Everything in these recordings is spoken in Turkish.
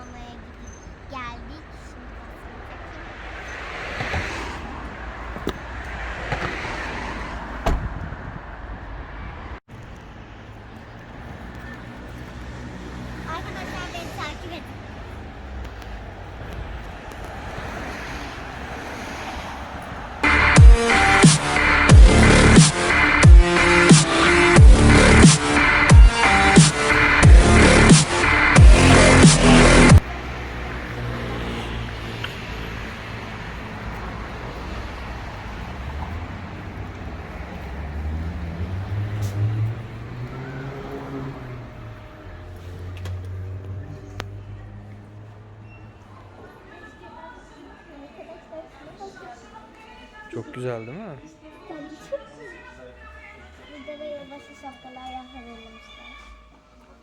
almaya gidip geldik. Çok güzel değil mi?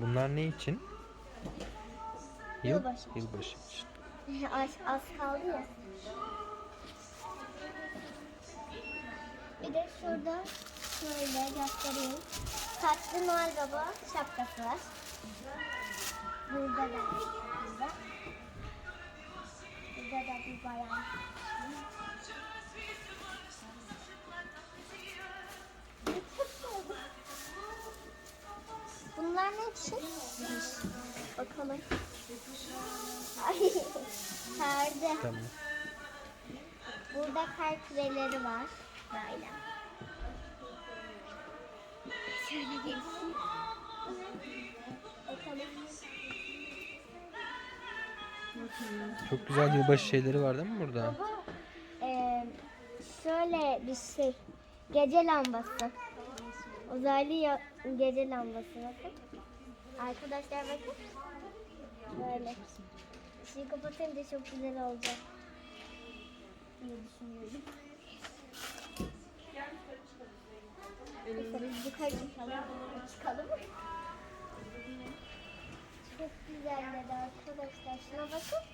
Bunlar ne için? Yıl- Yılbaşı. Yılbaşı için. az, az kaldı ya. Bir de şurada şöyle göstereyim. Tatlı Noel Baba şapkası var. Burada da burada. Burada da bir bayan. Bunlar ne için? Bakalım. Ay, perde. Tamam. Burada kar küreleri var. Böyle. Şöyle. Bakalım. Çok güzel yılbaşı şeyleri var değil mi burada? Baba, eee, şöyle bir şey. Gece lambası. Uzaylı gece lambası bakın. Arkadaşlar bakın. Böyle. Işığı kapatınca çok güzel olacak. diye düşünüyorum. Biz yukarı çıkalım. Çıkalım. Çok güzeller arkadaşlar. Şuna bakın.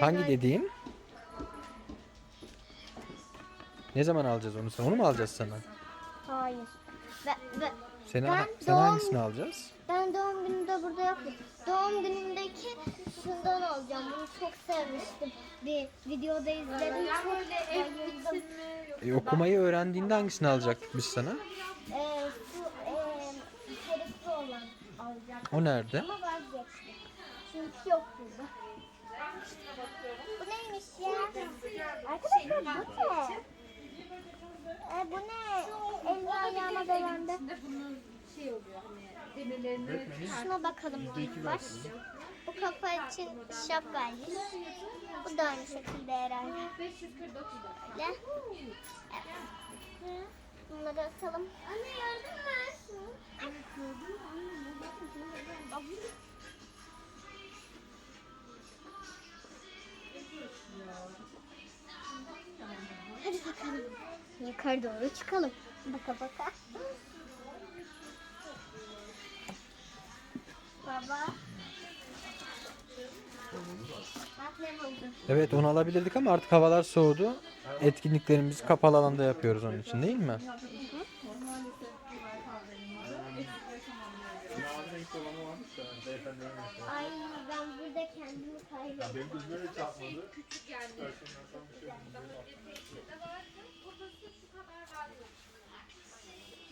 Hangi dediğin? Ne zaman alacağız onu? Sen onu mu alacağız sana? Hayır. Ve, ve, Sen, Ben sen doğum- hangisini alacağız? ben doğum günümde burada yoktum. Doğum günümdeki şundan alacağım. Bunu çok sevmiştim. Bir videoda izledim. Çok. E, okumayı öğrendiğinde hangisini alacaktık biz sana? Ee, olan alacağım. O nerede? Ama vazgeçtim. Çünkü yok burada. Bu neymiş ya? Arkadaşlar bu ne? E, bu ne? Elini ayağıma dolandı. Bunun şey oluyor hani demirlerini Şuna bakalım var. Bu kafa için şapkaymış. Bu da aynı şekilde herhalde. 549 Öyle. Evet. Bunları atalım. Anne yardım ver. Hadi Yukarı doğru çıkalım. Baka baka. Baba. Evet onu alabilirdik ama artık havalar soğudu. Etkinliklerimizi kapalı alanda yapıyoruz onun için değil mi? Ay ben burada kendimi kaybettim. Benim gözüme de çarpmadı.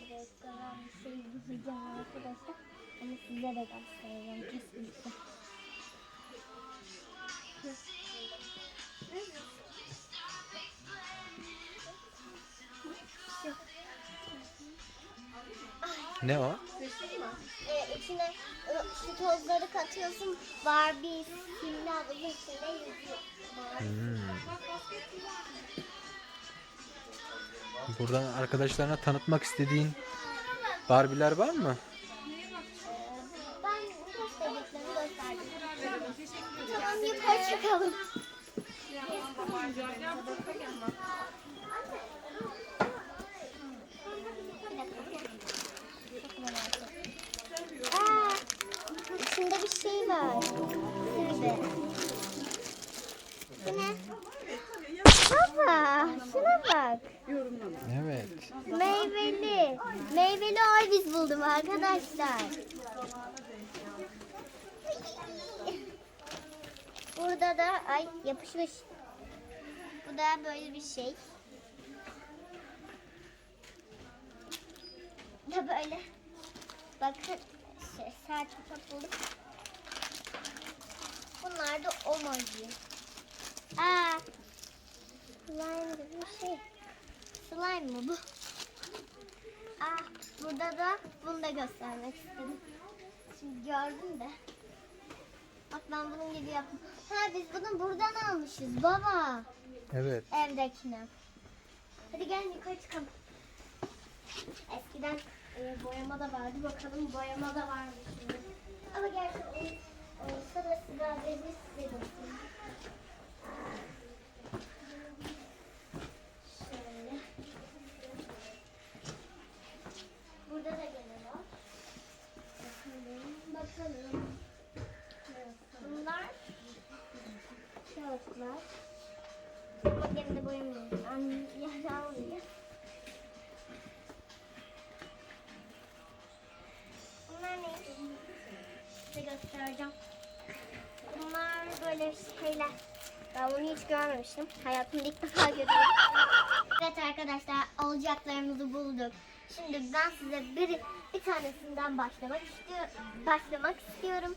Bir dakika ben bir şey bulacağım arkadaşlar. Ama size de göstereceğim kesinlikle. Ne o? Şu tozları katıyorsun. Barbie simli havuzun içinde yüzüyor. Hmm. Buradan arkadaşlarına tanıtmak istediğin Barbie'ler var mı? Ben gösterdiklerimi gösterdim. Tamam yukarı çıkalım. şey var. Baba şuna bak. Evet. Meyveli. Meyveli Arby's buldum arkadaşlar. Burada da ay yapışmış. Bu da böyle bir şey. Bu da böyle. Bakın şey, saat buldum. Bunlar da emoji. Aa, slime gibi bir şey. Slime mı bu? Ah, burada da bunu da göstermek istedim. Şimdi gördüm de. Bak ben bunun gibi yaptım. Ha biz bunu buradan almışız baba. Evet. Evdekini. Hadi gel yukarı çıkalım. Eskiden e, boyama da vardı. Bakalım boyama da var mı şimdi. Ama gerçi Burada da. Bakalım. Bunlar kağıtlar. Bak gene de boyamıyor. Anne yer almıyor. Bunlar? Size göstereceğim. Böyle şeyler. Ben bunu hiç görmemiştim. Hayatımda ilk defa görüyorum. Evet arkadaşlar alacaklarımızı bulduk. Şimdi ben size bir, bir tanesinden başlamak istiyorum. Başlamak istiyorum.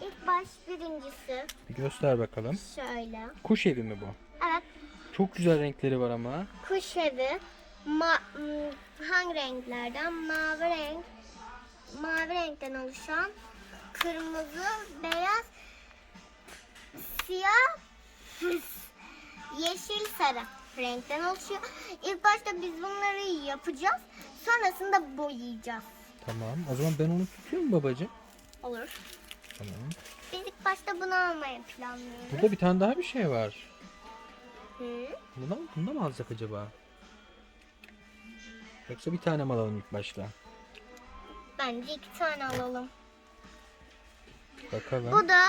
İlk baş birincisi Bir göster bakalım. şöyle. Kuş evi mi bu? Evet Çok güzel renkleri var ama. kuş evi. Ma, m, hangi renklerden? Mavi renk. Mavi renkten oluşan kırmızı, beyaz, siyah, yeşil, sarı renkten oluşuyor. İlk başta biz bunları yapacağız. Sonrasında boyayacağız. Tamam. O zaman ben onu tutuyorum babacığım. Olur. Tamam. Biz ilk başta bunu almayı planlıyoruz. Burada bir tane daha bir şey var. Hı. Bunda bunda mı alsak acaba? Yoksa bir tane mi alalım ilk başta? Bence iki tane alalım. Bakalım. Bu da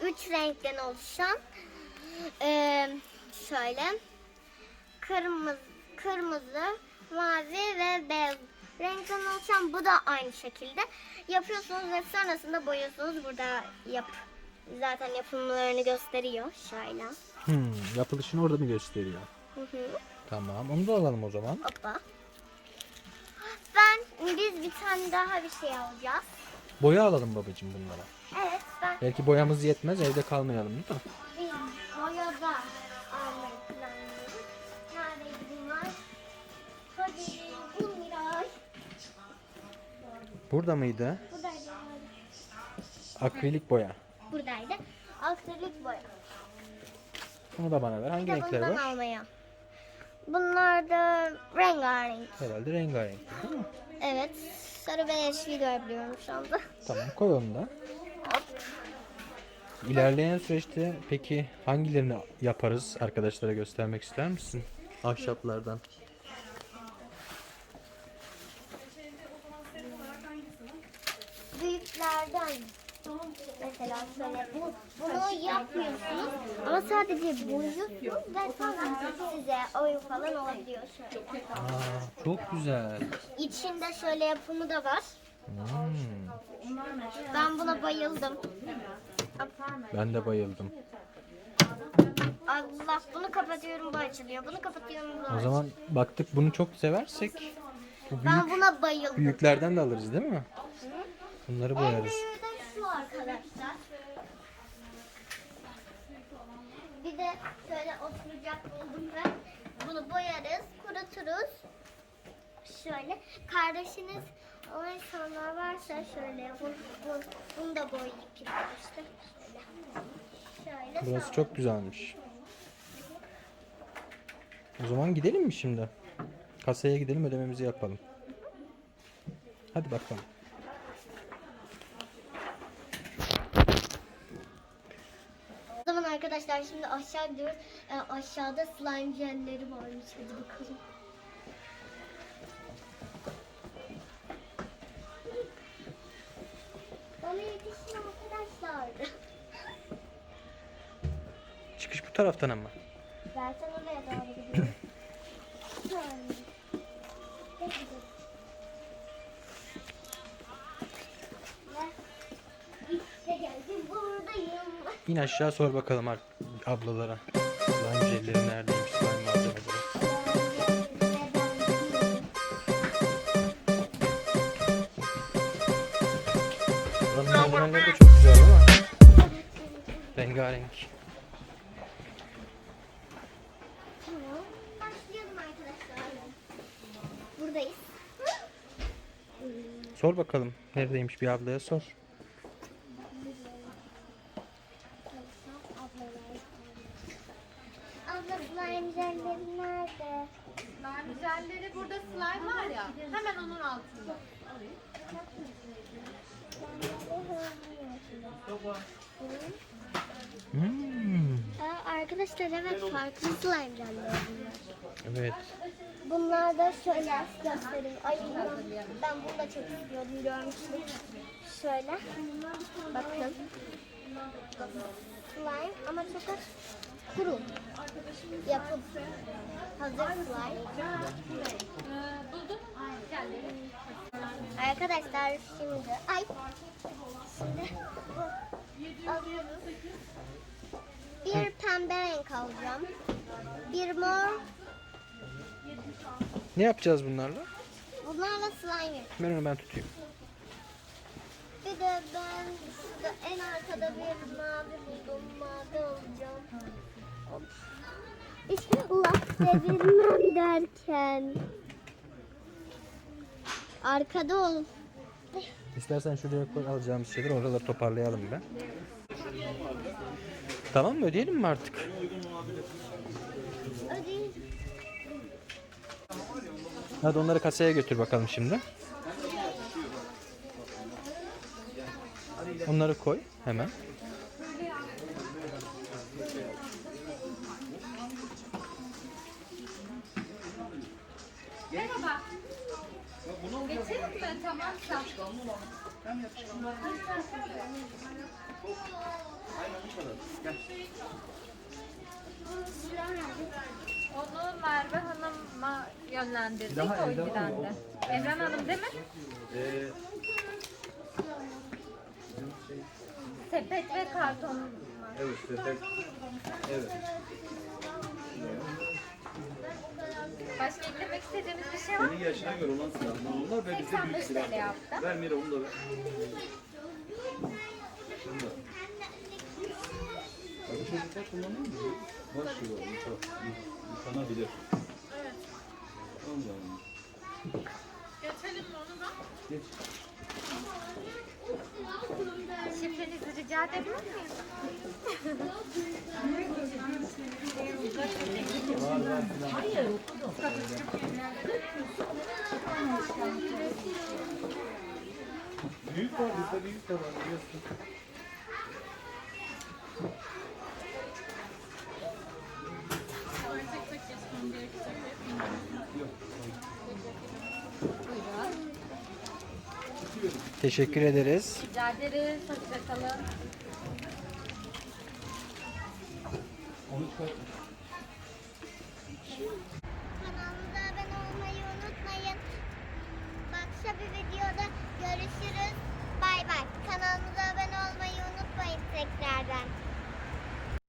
üç renkten oluşan eee, şöyle kırmızı, kırmızı, mavi ve beyaz renkten oluşan bu da aynı şekilde yapıyorsunuz ve sonrasında boyuyorsunuz. Burada yap zaten yapımlarını gösteriyor şöyle. Hmm, yapılışını orada mı gösteriyor? Hı hı. Tamam. Onu da alalım o zaman. Hoppa. Ben biz bir tane daha bir şey alacağız. Boya alalım babacığım bunlara. Evet Belki boyamız yetmez evde kalmayalım değil mi? Boyada almayı planlıyoruz. Neredeydi bunlar? Hadi bul Miray. Burada mıydı? Buradaydı. Akrilik boya. Buradaydı. Aktörlük boya. Bunu da bana ver. Bir Hangi de renkler bundan var? almaya. Bunlar da rengarenk. Herhalde rengarenk. Değil mi? Evet. Sarı ve yeşil görebiliyorum şu anda. Tamam koy onu da. İlerleyen süreçte peki hangilerini yaparız arkadaşlara göstermek ister misin? Ahşaplardan. Büyüklerden. Mesela şöyle bu, bunu yapmıyorsunuz ama sadece boyuyorsunuz ve sonra size oyun falan olabiliyor şöyle. Aa, çok güzel. İçinde şöyle yapımı da var. Hmm, Ben buna bayıldım. ben de bayıldım. Allah bunu kapatıyorum bu açılıyor. Bunu kapatıyorum bu O açılıyor. zaman baktık bunu çok seversek bu büyük Ben buna bayıldım. büyüklerden de alırız değil mi? Bunları En boyarız. büyüğü de şu arkadaşlar. Bir de şöyle oturacak buldum ben. Bunu boyarız, kuruturuz. Şöyle kardeşiniz o insanlar varsa şöyle bu, bu, bunu da boyayıp işte. Şöyle. Şöyle Burası çok güzelmiş. O zaman gidelim mi şimdi? Kasaya gidelim ödememizi yapalım. Hadi bakalım. O zaman arkadaşlar şimdi aşağı gidiyoruz. Ee, aşağıda slime jelleri varmış. Hadi bakalım. taraftan ama. Zaten oraya doğru İn aşağı sor bakalım ablalara. Slime jelleri neredeymiş slime malzemeleri. Buranın malzemeleri de çok güzel ama rengarenk. Sor bakalım neredeymiş bir ablaya sor. Abla slime jelleri nerede? Slime jelleri burada slime var ya. Hemen onun altında. Hmm, Aa, arkadaşlar evet farklı slime jelleri bunlar. evet. Bunlar da şöyle göstereyim. Ay ben bunu da çok istiyordum görmüştüm. Şöyle. Bakın. Slime ama çok az kuru. Yapım. Hazır slime. Arkadaşlar şimdi ay şimdi. Bir pembe renk alacağım. Bir mor. Ne yapacağız bunlarla? Bunlarla slime yapacağım. Ben onu ben tutayım. Bir de ben şurada en arkada bir mavi buldum. Mavi alacağım. İnşallah devirmem derken. Arkada ol. İstersen şuraya koy alacağımız şeyleri oraları toparlayalım ben. Tamam mı ödeyelim mi artık? Ödeyim. Hadi onları kasaya götür bakalım şimdi. Onları koy hemen. Merhaba. Geçelim mi? Tamam. Tamam. Onu Merve Hanım'a yönlendirdik o yüzden de. Evren Hanım değil mi? Sepet ve karton var. Evet, sepet. Evet. Başka eklemek istediğiniz bir şey var mı? Senin yaşına göre olan silahlar onlar ve bize 85 büyük silah. TL yaptı. Ver Mira onu da ver. Çocuklar kullanıyor mu? Başlıyor. Yıkanabilir. Evet. Allah'ım. Geçelim mi onu da? Geç. Şifrenizi rica edebilir miyim? Büyük var bizde büyük de var biliyorsun. Teşekkür ederiz. Rica ederiz. Hoşçakalın.